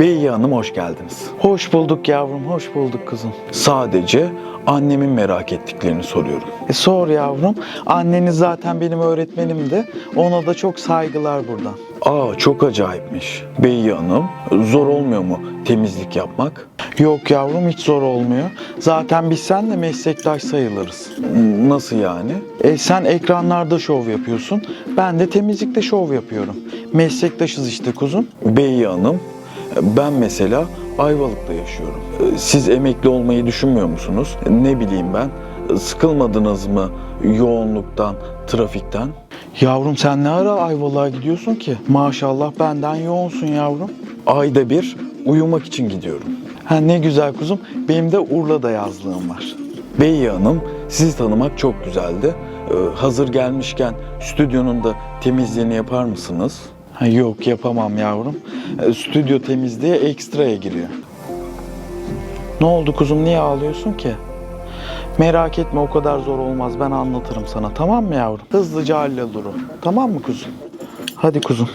Beyye Hanım hoş geldiniz. Hoş bulduk yavrum, hoş bulduk kızım. Sadece annemin merak ettiklerini soruyorum. E sor yavrum. Anneniz zaten benim öğretmenimdi. Ona da çok saygılar buradan. Aa çok acayipmiş. Beyye Hanım zor olmuyor mu temizlik yapmak? Yok yavrum hiç zor olmuyor. Zaten biz seninle meslektaş sayılırız. Nasıl yani? E sen ekranlarda şov yapıyorsun. Ben de temizlikte şov yapıyorum. Meslektaşız işte kuzum. Beyye Hanım ben mesela Ayvalık'ta yaşıyorum. Siz emekli olmayı düşünmüyor musunuz? Ne bileyim ben sıkılmadınız mı yoğunluktan, trafikten? Yavrum sen ne ara Ayvalık'a gidiyorsun ki? Maşallah benden yoğunsun yavrum. Ayda bir uyumak için gidiyorum. Ha ne güzel kuzum. Benim de Urla'da yazlığım var. Beyye Hanım sizi tanımak çok güzeldi. Ee, hazır gelmişken stüdyonun da temizliğini yapar mısınız? Yok yapamam yavrum. E, Stüdyo temizliğe ekstraya giriyor. Ne oldu kuzum niye ağlıyorsun ki? Merak etme o kadar zor olmaz ben anlatırım sana tamam mı yavrum? Hızlıca hallolur o. Tamam mı kuzum? Hadi kuzum.